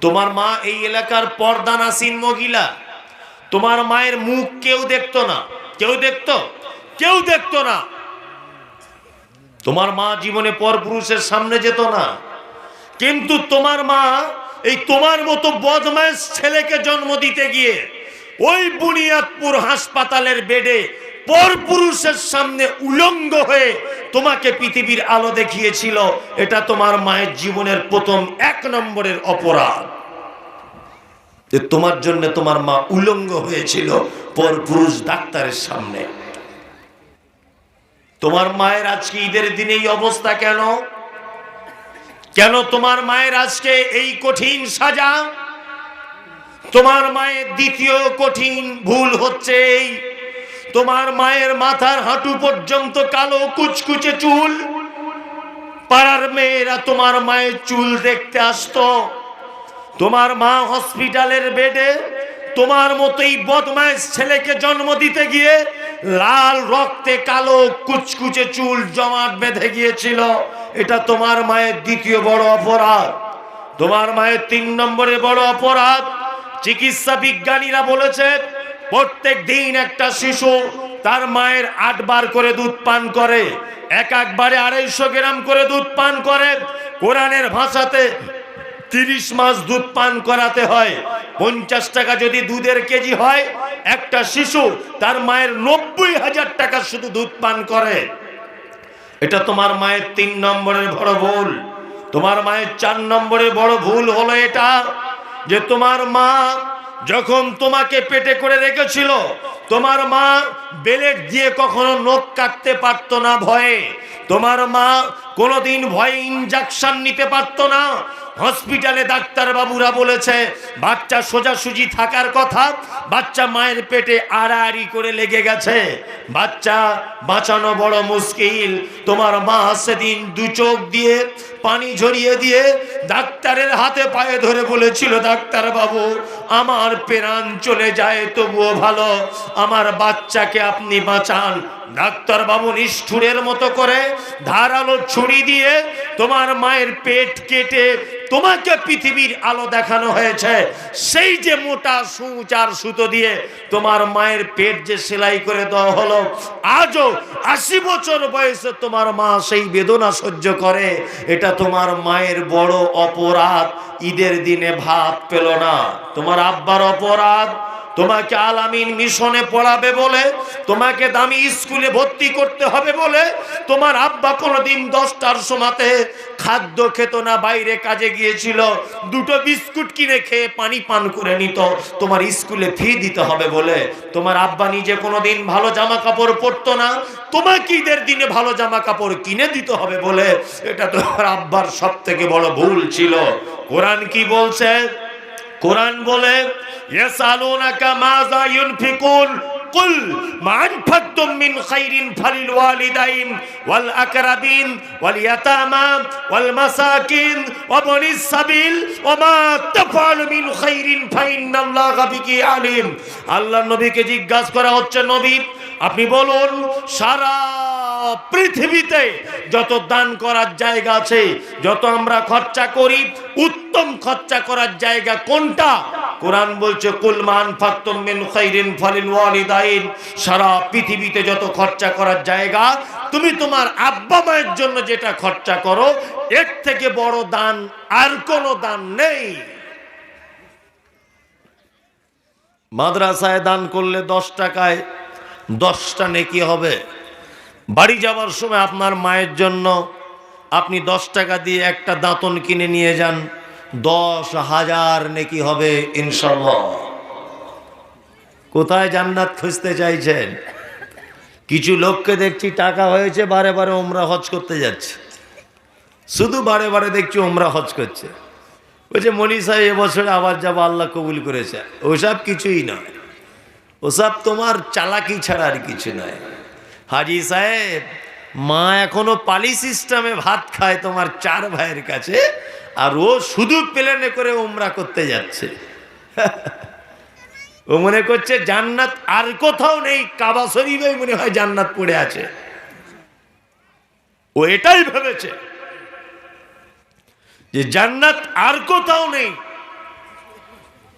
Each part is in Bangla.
তোমার মা এই এলাকার পর্দানাসীন মহিলা। তোমার মায়ের মুখ কেউ দেখতো না। কেউ দেখতো? কেউ দেখতো না। তোমার মা জীবনে পরপুরুষের সামনে যেত না। কিন্তু তোমার মা এই তোমার মতো বদমাইশ ছেলেকে জন্ম দিতে গিয়ে ওই বুনিয়াদপুর হাসপাতালের বেডে পরপুরুষের সামনে উলঙ্গ হয়ে তোমাকে পৃথিবীর আলো দেখিয়েছিল। এটা তোমার মায়ের জীবনের প্রথম এক নম্বরের অপরাধ। যে তোমার জন্য তোমার মা উলঙ্গ হয়েছিল পরপুরুষ ডাক্তারের সামনে। তোমার মায়ের আজকে ঈদের দিনে এই অবস্থা কেন? কেন তোমার মায়ের আজকে এই কঠিন সাজা? তোমার মায়ের দ্বিতীয় কঠিন ভুল হচ্ছে এই তোমার মায়ের মাথার হাঁটু পর্যন্ত কালো কুচকুচে চুল। পাড়ার মেয়েরা তোমার মায়ের চুল দেখতে আসতো। তোমার মা হসপিটালের বেডে তোমার মতোই বদমাইশ ছেলেকে জন্ম দিতে গিয়ে লাল রক্তে কালো কুচকুচে চুল জমাট বেঁধে গিয়েছিল। এটা তোমার মায়ের দ্বিতীয় বড় অপরাধ। তোমার মায়ের তিন নম্বরে বড় অপরাধ। চিকিৎসা বিজ্ঞানীরা বলেছে প্রত্যেক দিন একটা শিশু তার মায়ের আটবার করে দুধ পান করে, এক একবারে আড়াইশো গ্রাম করে দুধ পান করে। কোরআনের ভাষাতে তিরিশ মাস দুধ পান করাতে হয়। পঞ্চাশ টাকা যদি দুধের কেজি হয়, একটা শিশু তার মায়ের নব্বই হাজার টাকা শুধু দুধ পান করে। এটা তোমার মায়ের তিন নম্বরের বড় ভুল। তোমার মায়ের চার নম্বরের বড় ভুল হলো এটা যে তোমার মা যখন তোমাকে পেটে করে রেখেছিল, তোমার মা বেলেট দিয়ে কখনো নখ কাটতে পারতো না ভয়ে। তোমার মা কোনোদিন ভয়ে ইনজেকশন নিতে পারতো না। হসপিটালে ডাক্তার বাবুরা বলেছে, বাচ্চা সোজাসুজি থাকার কথা, বাচ্চা মায়ের পেটে আড়াআড়ি করে লেগে গেছে। বাচ্চা বাঁচানো বড় মুশকিল। তোমার মা সেদিন দু চোখ দিয়ে পানি ঝরিয়ে দিয়ে ডাক্তারের হাতে পায়ে ধরে বলেছিল, ডাক্তার বাবু, আমার পেরান চলে যায়, তবুও ভালো। আমার বাচ্চাকে আপনি বাঁচান। ডাক্তার বাবু নিষ্ঠুরের মতো করে ধারালো ছুরি দিয়ে তোমার মায়ের পেট কেটে তোমাকে পৃথিবীর আলো দেখানো হয়েছে। সেই যে মোটা সূচ আর সুতো দিয়ে তোমার মায়ের পেট যে সেলাই করে দেওয়া হলো, আজও আশি বছর বয়সে তোমার মা সেই বেদনা সহ্য করে। এটা তোমার মায়ের বড় অপরাধ। ঈদের দিনে ভাত পেল না। তোমার আব্বার অপরাধ। তোমাকে আলামিন মিশনে পড়াবে বলে, তোমাকে দামি স্কুলে ভর্তি করতে হবে বলে, তোমার আব্বা কোনোদিন দশটার সময়তে খাদ্য খেত না, বাইরে কাজে গিয়েছিল, দুটো বিস্কুট কিনে খেয়ে পানি পান করে নিত, তোমার স্কুলে ফি দিতে হবে বলে। তোমার আব্বা নিজে কোনোদিন ভালো জামা কাপড় পরতো না তোমাকে ঈদের দিনে ভালো জামা কাপড় কিনে দিতে হবে বলে। এটা তোমার আব্বার সব থেকে বড় ভুল ছিল। কোরআন কি বলছে? কোরআন বলে ইয়াসালুনাকা মাযা ইউনফিকুন কুল মা আনফাকতুম মিন খাইরিন ফালিল ওয়াল আকরাবিন ওয়াল ইয়াতামা ওয়াল মাসাকিন ওয়া বনিস সাবিল ওয়া মা তাফআলু মিন খাইরিন আল্লাহর নবীকে জিজ্ঞাসা করা হচ্ছে, নবী, আপনি বলুন, সারা পৃথিবীতে যত দান করার জায়গা আছে, যত আমরা খরচা করি, উত্তম খরচা করার জায়গা কোনটা? কোরআন বলছে কুলমান ফাক্তুম মিন খাইরিন ফালিল ওয়ালিদাইন সারা পৃথিবীতে যত খরচা করার জায়গা, তুমি তোমার আব্বা মায়ের জন্য যেটা খরচা করো, এর থেকে বড় দান আর কোনো দান নেই। মাদ্রাসায় দান করলে দশ টাকায় দশটা নেকি হবে। বাড়ি যাওয়ার সময় আপনার মায়ের জন্য আপনি দশ টাকা দিয়ে একটা দাঁতন কিনে নিয়ে যান। দশ হাজার নেকি হবে ইনশাল্লাহ কোথায় জান্নাত খুঁজতে চাইছেন? কিছু লোককে দেখছি টাকা হয়েছে, বারে বারে ওমরা হজ করতে যাচ্ছে। শুধু বারে বারে দেখছি ওমরা হজ করছে। বলছে মনি সাহেব এবছরে আবার যাব, আল্লাহ কবুল করেছে। ওসব কিছুই নয়। ওসব তোমার চালাকি ছাড়া আর কিছু নয়। হাজি সাহেব মা এখনও পালি সিস্টেমে ভাত খায় তোমার চার ভাইয়ের কাছে, আর ও শুধু প্লেনে করে উমরা করতে যাচ্ছে। ও মনে করছে জান্নাত আর কোথাও নেই, কাবা শরীফেই মনে হয় জান্নাত পড়ে আছে। ও এটাই ভেবেছে যে জান্নাত আর কোথাও নেই,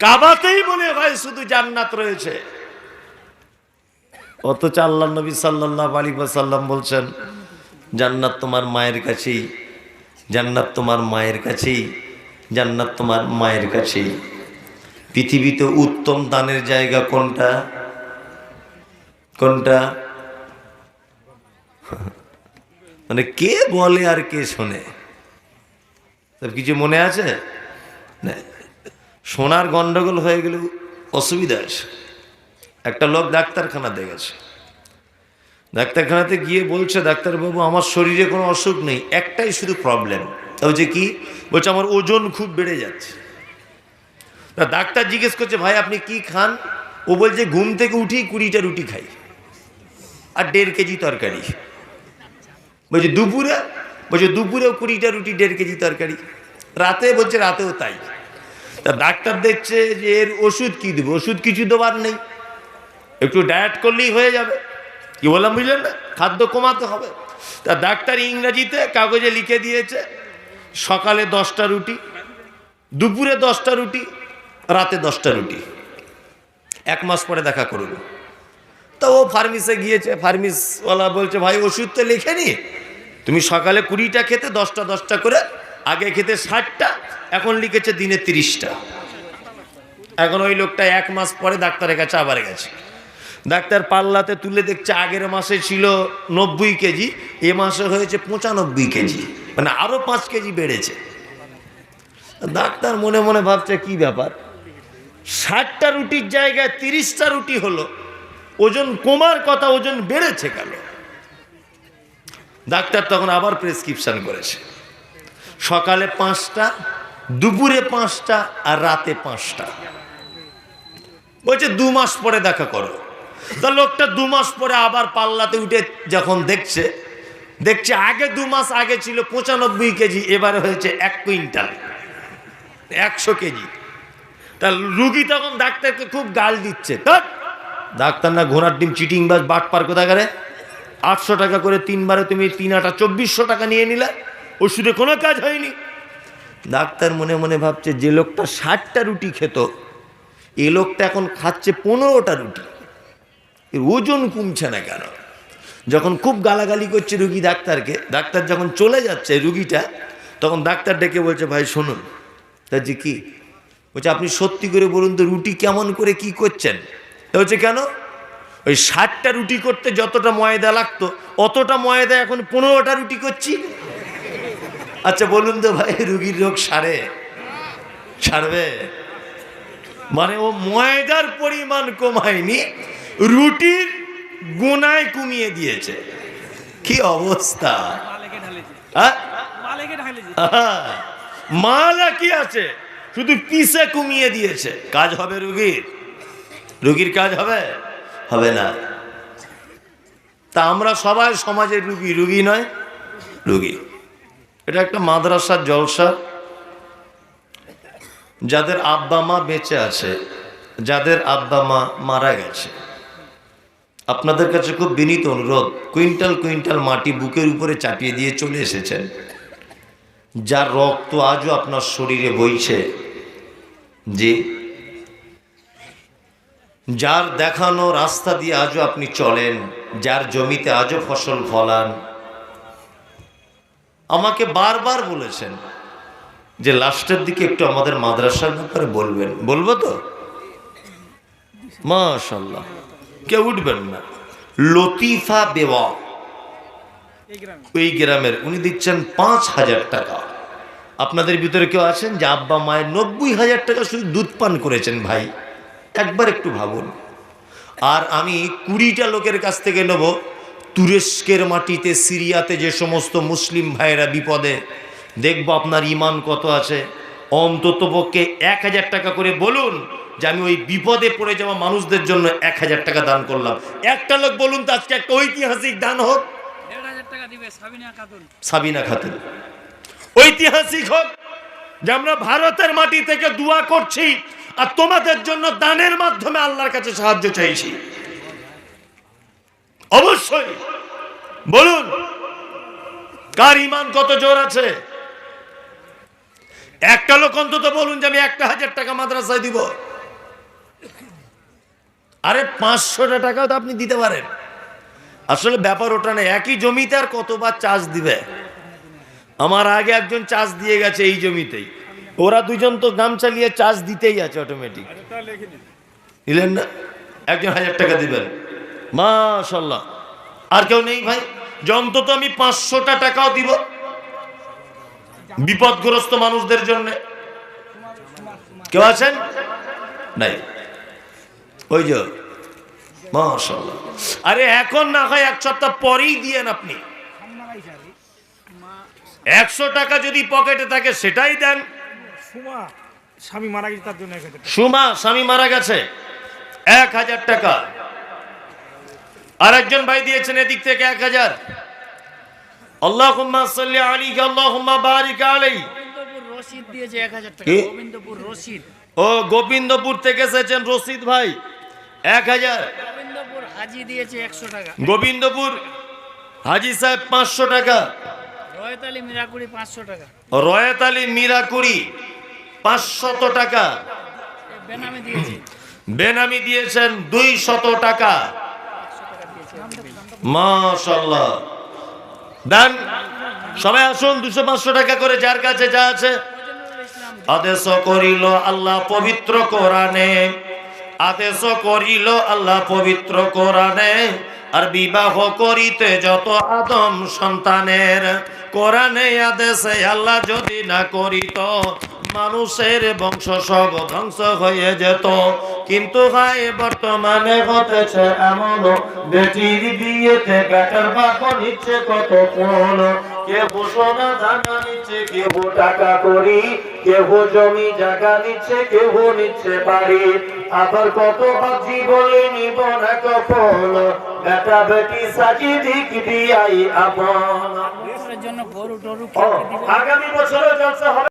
কাবাতেই মনে হয় শুধু জান্নাত রয়েছে। অথচ আল্লাহ নবী সাল্লাহ আলী সাল্লাম বলছেন, জান্নাত তোমার মায়ের কাছেই, জান্নাত তোমার মায়ের কাছেই, জান্নাত তোমার মায়ের কাছেই। পৃথিবীতে উত্তম দানের জায়গা কোনটা? কোনটা? মানে কে বলে আর কে শোনে? সব কিছু মনে আছে? না। সোনার গন্ডগোল হয়ে গেলে অসুবিধা আছে। একটা লোক ডাক্তারখানা দেখেছে ডাক্তারখানাতে গিয়ে বলছে, ডাক্তারবাবু, আমার শরীরে কোনো অসুখ নেই, একটাই শুধু প্রবলেম তা হচ্ছে কি? বলছে, আমার ওজন খুব বেড়ে যাচ্ছে। তা ডাক্তার জিজ্ঞেস করছে, ভাই, আপনি কি খান? ও বলছে, ঘুম থেকে উঠি কুড়িটা রুটি খাই আর দেড় কেজি তরকারি। বলছে, দুপুরে? বলছে, দুপুরেও কুড়িটা রুটি, দেড় কেজি তরকারি। রাতে? বলছে, রাতেও তাই। তা ডাক্তার দেখছে যে এর ওষুধ কি দেবো? ওষুধ কিছু দেবার নেই। একটু ডায়েট করলেই হয়ে যাবে। কি বললাম বুঝলেন না? খাদ্য কমাতে হবে। তা ডাক্তার ইংরাজিতে কাগজে লিখে দিয়েছে, সকালে দশটা রুটি, দুপুরে দশটা রুটি, রাতে দশটা রুটি। এক মাস পরে দেখা করুন। তা ও ফার্মেসে গিয়েছে, ফার্মিসওয়ালা বলছে, ভাই, ওষুধ তো লিখে নি। তুমি সকালে কুড়িটা খেতে দশটা দশটা করে, আগে খেতে ষাটটা, এখন লিখেছে দিনে তিরিশটা। এখন ওই লোকটা এক মাস পরে ডাক্তারের কাছে আবার গেছে। ডাক্তার পাল্লাতে তুলে দেখছে আগের মাসে ছিল নব্বই কেজি, এ মাসে হয়েছে পঁচানব্বই কেজি মানে আরও পাঁচ কেজি বেড়েছে। ডাক্তার মনে মনে ভাবছে, কি ব্যাপার? ষাটটা রুটির জায়গায় তিরিশটা রুটি হলো, ওজন কমার কথা ওজন বেড়েছে কেন? ডাক্তার তখন আবার প্রেসক্রিপশন করেছে। সকালে পাঁচটা, দুপুরে পাঁচটা আর রাতে পাঁচটা। বলছে, দু মাস পরে দেখা করো। তা লোকটা দু মাস পরে আবার পাল্লাতে উঠে যখন দেখছে দেখছে আগে দু মাস আগে ছিল পঁচানব্বই কেজি, এবারে হয়েছে এক কুইন্টাল, একশো কেজি। তা রুগী তখন ডাক্তারকে খুব গাল দিচ্ছে ডাক্তার না ঘোড়ার ডিম চিটিং বাস বাট পার কোথা করে আটশো টাকা করে তিনবারে তুমি তিন আটা চব্বিশশো টাকা নিয়ে নিলে, ওষুধে কোনো কাজ হয়নি। ডাক্তার মনে মনে ভাবছে, যে লোকটা ষাটটা রুটি খেত, এ লোকটা এখন খাচ্ছে পনেরোটা রুটি। এর ওজন কমছে না কেন? যখন খুব গালাগালি করছে রুগী ডাক্তারকে, ডাক্তার যখন চলে যাচ্ছে রুগীটা, তখন ডাক্তার ডেকে বলছে, ভাই, শুনুন। তা যে কি? বলছে, আপনি সত্যি করে বলুন তো, রুটি কেমন করে কি করছেন? তা হচ্ছে কেন? ওই ষাটটা রুটি করতে যতটা ময়দা লাগতো, অতটা ময়দা এখন পনেরোটা রুটি করছি। আচ্ছা বলুন তো ভাই, রুগীর রোগ সারে? সারবে? মানে ও ময়দার পরিমাণ কমায়নি রুটির গুনায় কমিয়ে দিয়েছে। কি অবস্থা? মালা কি আছে? শুধু পিসে কমিয়ে দিয়েছে? কাজ হবে রুগীর? রুগীর কাজ হবে? হবে না। তা আমরা সবাই সমাজের রুগী রুগী নয়, রুগী। এটা একটা মাদ্রাসার জলসা। যাদের আব্বা মা বেঁচে আছে, যাদের আব্বা মা মারা গেছে আপনাদের কাছে খুব বিনীত অনুরোধ, কুইন্টাল কুইন্টাল মাটি বুকের উপরে চাপিয়ে দিয়ে চলে এসেছেন। যার রক্ত আজও আপনার শরীরে বইছে। যে যার দেখানো রাস্তা দিয়ে আজও আপনি চলেন, যার জমিতে আজও ফসল ফলান। আমাকে বারবার বলেছেন যে লাস্টের দিকে একটু আমাদের মাদ্রাসার ব্যাপারে বলবেন। বলব তো? মাশাল্লাহ কেউ উঠবেন না? লতিফা দেওয়া ওই গ্রামের উনি দিচ্ছেন পাঁচ হাজার টাকা। আপনাদের ভিতরে কেউ আছেন যে আব্বা মায়ের নব্বই হাজার টাকা শুধু দুধ পান করেছেন ভাই? একবার একটু ভাবুন। আর আমি কুড়িটা লোকের কাছ থেকে নেব। তুরস্কের মাটিতে, সিরিয়াতে যে সমস্ত মুসলিম ভাইয়েরা বিপদে, দেখব আপনার ইমান কত আছে। অন্তত পক্ষে এক হাজার টাকা করে বলুন। যে আমি ওই বিপদে পড়ে যাওয়া মানুষদের জন্য এক হাজার টাকা দান করলাম। একটা লোক বলুন তো আজকে একটা ঐতিহাসিক দান হোক। সাবিনা খাতুন। ঐতিহাসিক হোক যে আমরা ভারতের মাটি থেকে দোয়া করছি আর তোমাদের জন্য দানের মাধ্যমে আল্লাহর কাছে সাহায্য চাইছি। অবশ্যই। বলুন কার ইমান কত জোর আছে? একটা লোক অন্তত বলুন যে আমি একটা হাজার টাকা মাদ্রাসায় দিব। আরে পাঁচশোটা টাকাও তো আপনি দিতে পারেন। আসলে ব্যাপার ওটা নেই একই জমিতে আর কতবার চাষ দিবে? আমার আগে একজন চাষ দিয়ে গেছে এই জমিতেই। ওরা দুজন তো গাম চালিয়ে চাষ দিতেই আছে অটোমেটিক নিলেন না? একজন হাজার টাকা দিবেন। মাশাল্লাহ আর কেউ নেই ভাই? অন্তত আমি পাঁচশোটা টাকাও দিব বিপদগ্রস্ত মানুষদের জন্য। কেউ আছেন? নাই। ওই যে মাশাল্লাহ আরে এখন না হয় এক সপ্তাহ পরেই দিয়েন আপনি। একশো টাকা যদি পকেটে থাকে সেটাই দেন। সুমা স্বামী মারা গেছে তার জন্য এক হাজার টাকা। সুমা স্বামী মারা গেছে। এক হাজার টাকা। আর একজন ভাই দিয়েছেন এদিক থেকে এক হাজার। আল্লাহ আলী আল্লাহ বারিক আলাই গোবিন্দপুর রশিদ দিয়েছে এক হাজার টাকা কি? গোবিন্দপুর রশিদ। ও গোবিন্দপুর থেকে এসেছেন রশিদ ভাই। এক হাজার। গোবিন্দপুর হাজি দিয়েছে একশো টাকা। গোবিন্দপুর হাজি সাহেব পাঁচশো টাকা। রয়ত আলী মিরাকুড়ি পাঁচশো টাকা। রয়াত আলী মিরাকুড়ি পাঁচশত টাকা। বেনামে দিয়েছে। বেনামি দিয়েছেন দুই শত টাকা মাশাল্লাহ দেন সবাই আসুন দুশো পাঁচশো টাকা করে যার কাছে যা আছে। আদেশ করিল আল্লাহ পবিত্র কোরআনে। আদেশ করিল আল্লাহ পবিত্র কোরআনে, আর বিবাহ করিতে যত আদম সন্তানের কোরআনে আদেশে আল্লাহ যদি না করিত মানুষের বংশ সব ধ্বংস হয়ে যেত। কিন্তু ভাই বর্তমানে হতেছে এমন বেটির বিয়েতে বেটার বাপ নিচ্ছে কত কোন সোনা নিচ্ছে টাকা করি জমি জায়গা নিচ্ছে কেউ নিচ্ছে বাড়ি। আবার কত ভাবছি বলে নিব না কখন? বেটা বেটি সাজি দিক দিয়াই আপন। আগামী বছরে জলসা হবে।